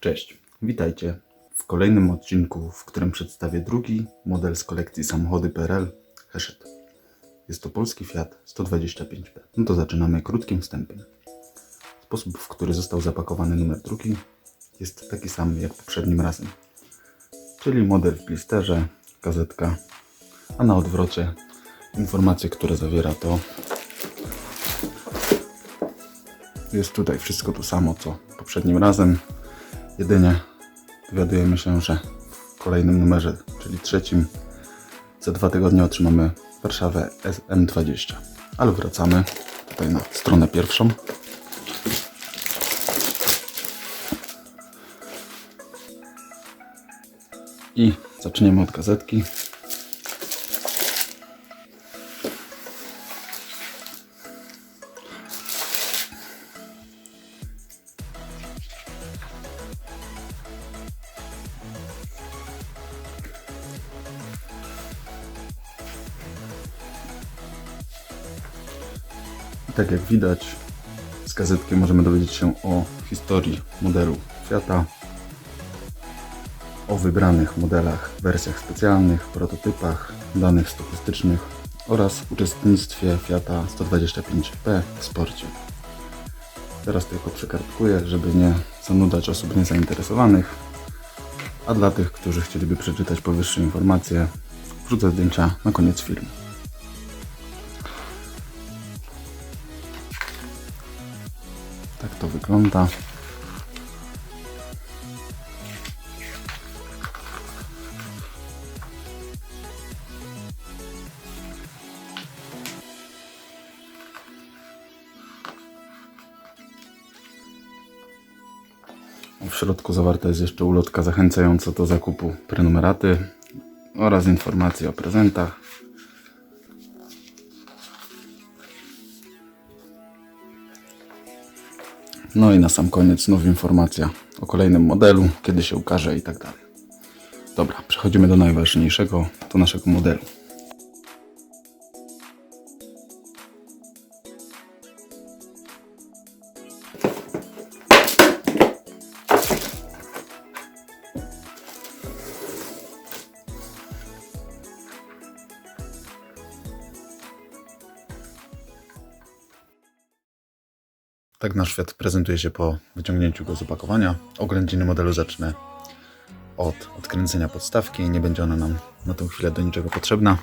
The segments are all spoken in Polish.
Cześć, witajcie w kolejnym odcinku, w którym przedstawię drugi model z kolekcji samochody PRL Heshet. Jest to polski Fiat 125P. No to zaczynamy krótkim wstępem. Sposób, w który został zapakowany numer drugi jest taki sam jak poprzednim razem. Czyli model w blisterze, gazetka, a na odwrocie informacje, które zawiera to jest tutaj wszystko to samo co poprzednim razem. Jedynie dowiadujemy się, że w kolejnym numerze, czyli trzecim, za dwa tygodnie otrzymamy Warszawę SM20. Ale wracamy tutaj na stronę pierwszą. I zaczniemy od gazetki. Tak jak widać, z gazetki możemy dowiedzieć się o historii modelu Fiata, o wybranych modelach, wersjach specjalnych, prototypach, danych statystycznych oraz uczestnictwie Fiata 125P w sporcie. Teraz tylko przekartkuję, żeby nie zanudzać osób niezainteresowanych, a dla tych, którzy chcieliby przeczytać powyższe informacje, wrzucę zdjęcia na koniec filmu. To wygląda. W środku zawarta jest jeszcze ulotka zachęcająca do zakupu prenumeraty oraz informacje o prezentach. No i na sam koniec znów informacja o kolejnym modelu, kiedy się ukaże i tak dalej. Dobra, przechodzimy do najważniejszego, do naszego modelu. Tak nasz świat prezentuje się po wyciągnięciu go z opakowania. Oględziny modelu zacznę od odkręcenia podstawki. Nie będzie ona nam na tą chwilę do niczego potrzebna.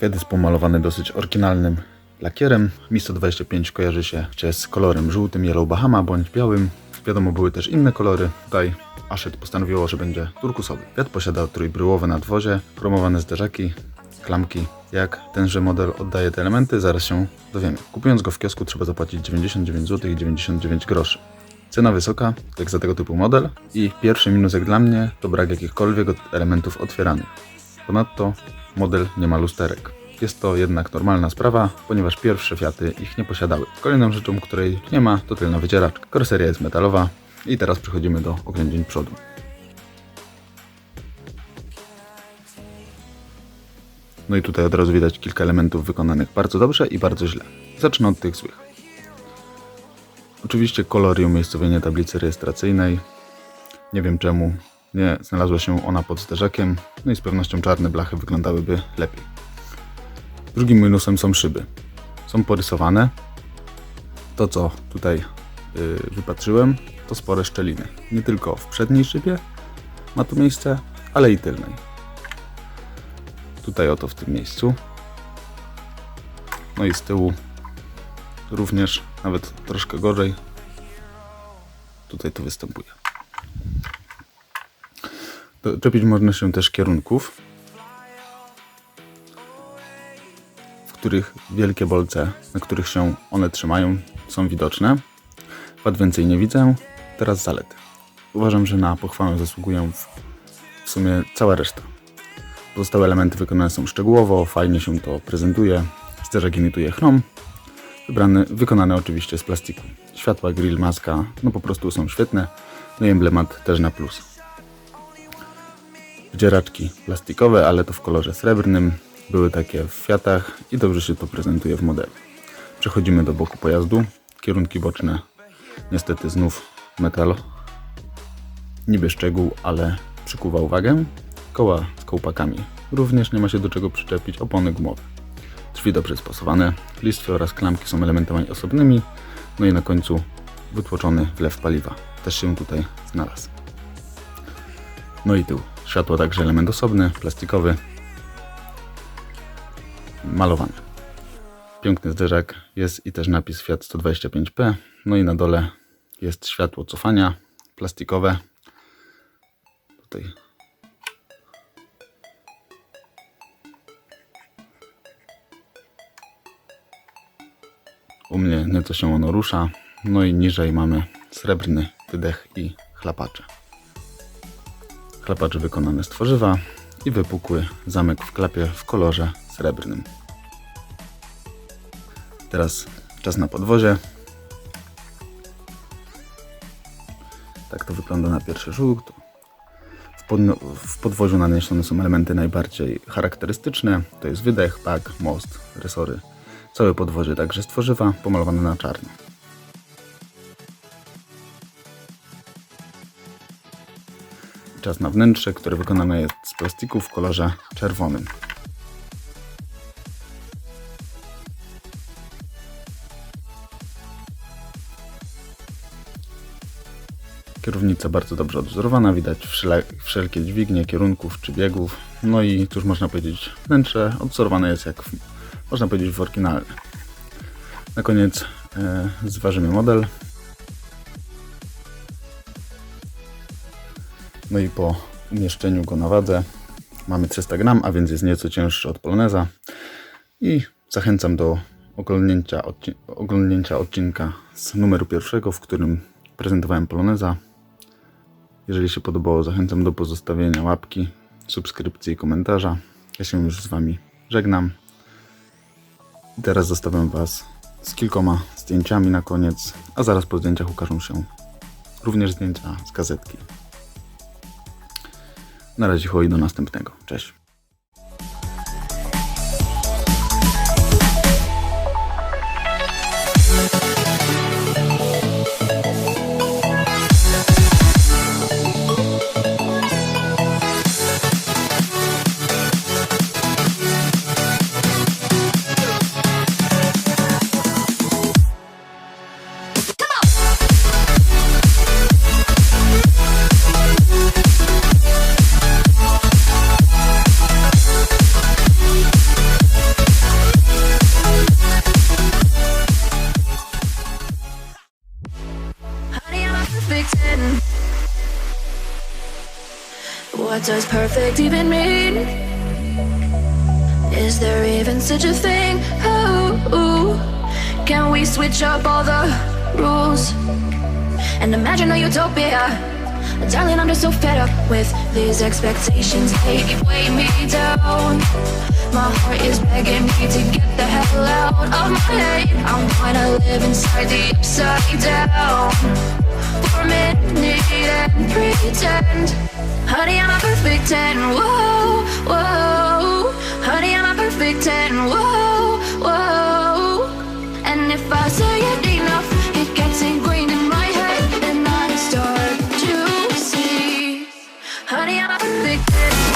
Fiat jest pomalowany dosyć oryginalnym lakierem. Mi 125 kojarzy się z kolorem żółtym, Yellow Bahama bądź białym. Wiadomo, były też inne kolory. Tutaj Ashet postanowiło, że będzie turkusowy. Fiat posiada trójbryłowe nadwozie, chromowane zderzaki, klamki. Jak tenże model oddaje te elementy, zaraz się dowiemy. Kupując go w kiosku trzeba zapłacić 99 zł i 99 groszy. Cena wysoka, jak za tego typu model. I pierwszy minusek dla mnie to brak jakichkolwiek elementów otwieranych. Ponadto model nie ma lusterek. Jest to jednak normalna sprawa, ponieważ pierwsze Fiaty ich nie posiadały. Kolejną rzeczą, której nie ma, to tylna wycieraczka. Karoseria jest metalowa i teraz przechodzimy do oględzin przodu. No i tutaj od razu widać kilka elementów wykonanych bardzo dobrze i bardzo źle. Zacznę od tych złych. Oczywiście kolor i umiejscowienie tablicy rejestracyjnej. Nie wiem czemu nie znalazła się ona pod zderzakiem, no i z pewnością czarne blachy wyglądałyby lepiej. Drugim minusem są szyby. Są porysowane. To co tutaj yy, wypatrzyłem, to spore szczeliny. Nie tylko w przedniej szybie ma tu miejsce, ale i tylnej. Tutaj oto w tym miejscu. No i z tyłu również nawet troszkę gorzej. Tutaj to występuje. Czepić można się też kierunków, których wielkie bolce, na których się one trzymają, są widoczne. Wad więcej nie widzę. Teraz zalety. Uważam, że na pochwałę zasługują w, sumie cała reszta. Pozostałe elementy wykonane są szczegółowo, fajnie się to prezentuje. Zderzak imituje chrom. Wybrany, wykonane oczywiście z plastiku. Światła, grill, maska, no po prostu są świetne. No i emblemat też na plus. Wdzieraczki plastikowe, ale to w kolorze srebrnym. Były takie w Fiatach i dobrze się to prezentuje w modelu. Przechodzimy do boku pojazdu. Kierunki boczne niestety znów metal. Niby szczegół, ale przykuwa uwagę. Koła z kołpakami. Również nie ma się do czego przyczepić. Opony gumowe. Drzwi dobrze spasowane. Listwy oraz klamki są elementami osobnymi. No i na końcu wytłoczony wlew paliwa. Też się tutaj znalazł. No i tył. Światło także element osobny, plastikowy. Malowany. Piękny zderzak. Jest i też napis Fiat 125P. No i na dole jest światło cofania plastikowe. Tutaj U mnie nieco się ono rusza. No i niżej mamy srebrny wydech i chlapacze. Chlapacze wykonane z tworzywa i wypukły zamek w klapie w kolorze srebrnym. Teraz czas na podwozie. Tak to wygląda na pierwszy rzut. W, podno- w podwoziu naniesione są elementy najbardziej charakterystyczne. To jest wydech, pak, most, resory. Całe podwozie także z tworzywa, pomalowane na czarno. Czas na wnętrze, które wykonane jest z plastiku w kolorze czerwonym. Kierownica bardzo dobrze odwzorowana, widać wszelkie dźwignie kierunków czy biegów. No i cóż można powiedzieć, wnętrze odwzorowane jest jak, w, można powiedzieć, w oryginale. Na koniec e, zważymy model. No i po umieszczeniu go na wadze mamy 300 gram, a więc jest nieco cięższy od Poloneza. I zachęcam do oglądnięcia, odci- oglądnięcia odcinka z numeru pierwszego, w którym prezentowałem Poloneza. Jeżeli się podobało, zachęcam do pozostawienia łapki, subskrypcji i komentarza. Ja się już z Wami żegnam. I teraz zostawiam Was z kilkoma zdjęciami na koniec, a zaraz po zdjęciach ukażą się również zdjęcia z gazetki. Na razie chodzi do następnego. Cześć. What does perfect even mean? Is there even such a thing? Can we switch up all the rules and imagine a utopia? Darling, I'm just so fed up with these expectations. They weigh me down. My heart is begging me to get the hell out of my head. I wanna live inside the upside down for a minute and pretend. Honey, I'm a perfect ten. Whoa, whoa. Honey, I'm a perfect ten. Whoa, whoa. And if I say it enough, it gets ingrained in my head, and I start to see. Honey, I'm a perfect ten.